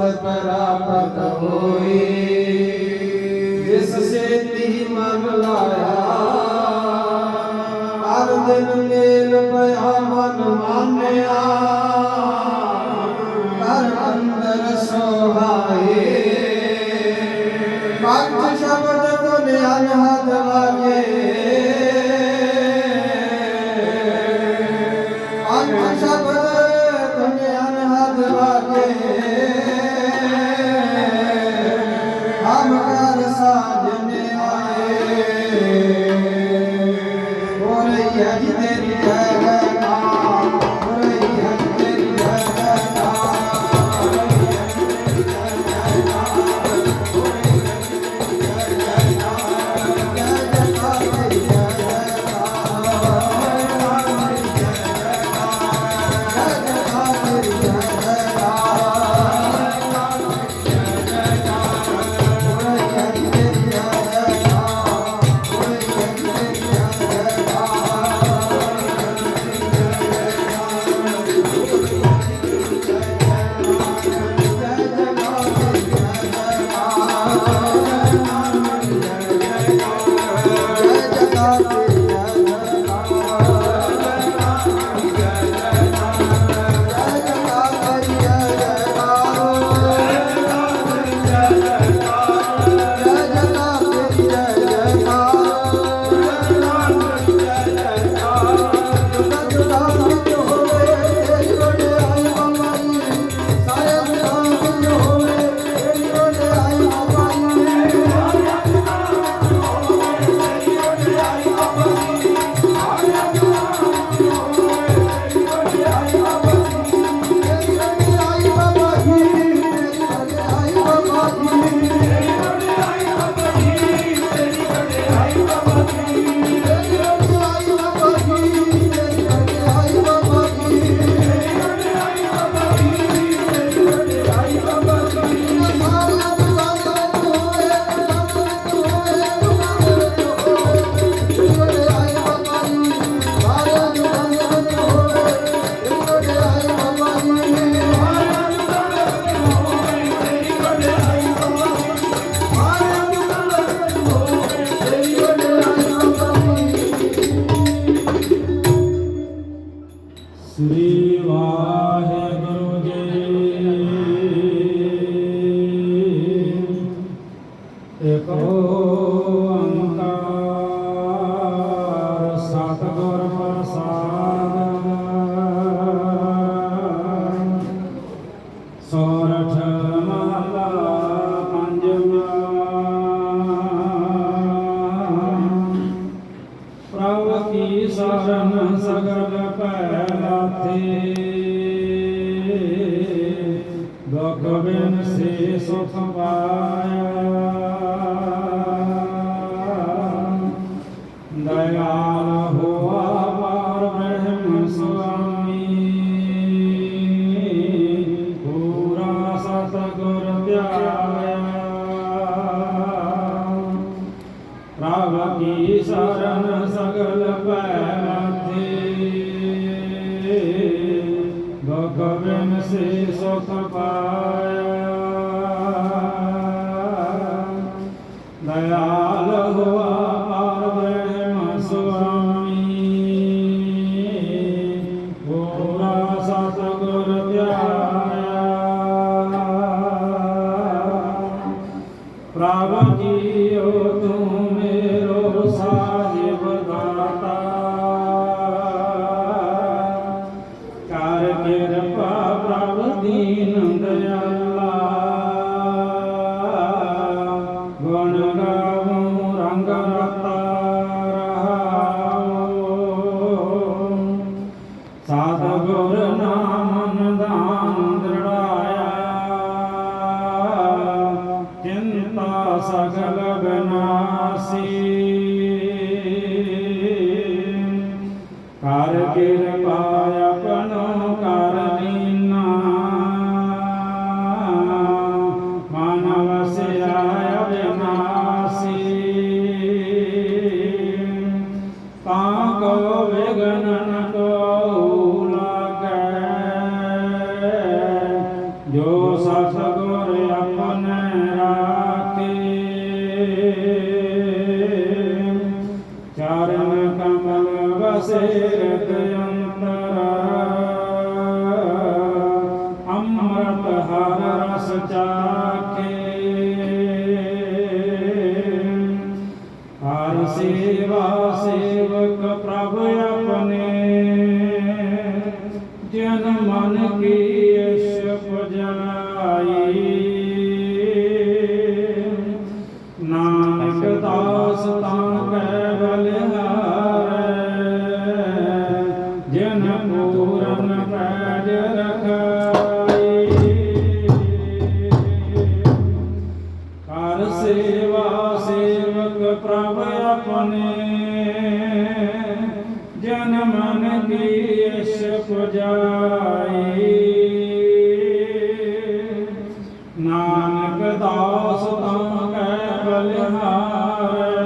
ਮਸਤ ਪ੍ਰਾਪਤ ਹੋਈ। ਜਿਸ ਸੇਤੀ ਮਨ ਲਾਇਆ। ਹਰ ਦਿਨ ਮੇਲ ਪਿਆ, ਮਨ ਮਾਨਿਆ। ਹਰ ਅੰਦਰ ਸੋਹਾਏ ਪੰਜ ਸ਼ਬਦ ਤੁਨ ਅਨਹਦ श्रीवाहे ਸਰਨ ਸਗਲ ਭੈ ਲਾਥੇ ਦੁਖ ਬਿਨ ਸੇ ਸੁਖ ਪਾਇਆ। ਦੁਖ ਬਿਨ ਸੇ ਸੁਖ ਪਾਇਆ। ਦਇਆਲ ਹੋਆ ਪਾਰ ਬ੍ਰਹਮ ਸੁਆਮੀ ਪੂਰਾ ਸਤਿਗੁਰ ਧਿਆਇਆ। ਪ੍ਰਭ ਜੀਓ ਤੂੰ ਮੇਰੋ ਸਾਜਿਬ ਦਾਤਾ। ਗਾਵੂੰ ਰੰਗ ਰਤਾ ਰਹਾਉ ਸਤਿਗੁਰ ਦਾਨ ਦ੍ਰਿੜਾਇਆ ਚਿੰਤਾ ਸਗਲ ਬਨਾਸੀ ਨਾਨਕ ਦਾਸ ਤਾਂ ਕੈ ਬਲਿਹਾਰੈ ਕਰ ਸੇਵਾ, ਸੇਵਕ ਪ੍ਰਭ ਆਪਣੇ। ਜਨ ਮਨ ਕੀ ਇਸ਼ ਪੁਜਾਈ। ਨਾਨਕ ਦਾਸ ਤਾਂ ਕੈ ਬਲਿਹਾਰੈ।